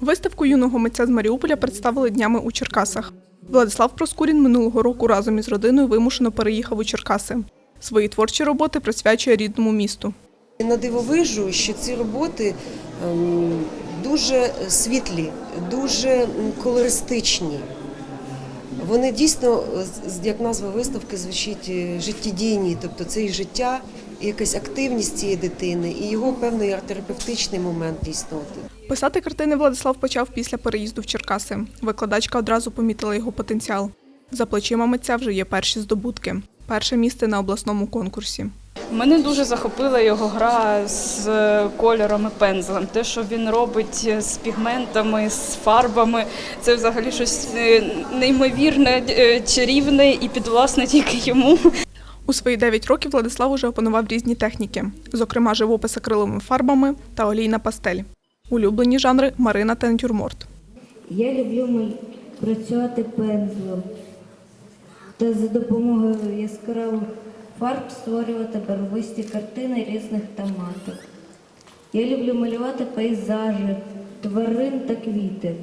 Виставку юного митця з Маріуполя представили днями у Черкасах. Владислав Проскурін минулого року разом із родиною вимушено переїхав у Черкаси. Свої творчі роботи присвячує рідному місту. На дивовижу, що ці роботи ем, дуже світлі, дуже колористичні. Вони дійсно, як назва виставки, звучить е, життєдійні, тобто це і життя, і якась активність цієї дитини, і його певний арт-терапевтичний момент дійсно. Писати картини Владислав почав після переїзду в Черкаси. Викладачка одразу помітила його потенціал. За плечима митця вже є перші здобутки. Перше місце на обласному конкурсі. Мене дуже захопила його гра з кольорами пензлем. Те, що він робить з пігментами, з фарбами, це взагалі щось е, неймовірне, е, чарівне і підвласне тільки йому. У свої 9 років Владислав уже опанував різні техніки, зокрема живопис акриловими фарбами та олійна пастель. Улюблені жанри Марина та натюрморт. Я люблю працювати пензлем та за допомогою яскравих фарб створювати барвисті картини різних тематик. Я люблю малювати пейзажі, тварин та квіти.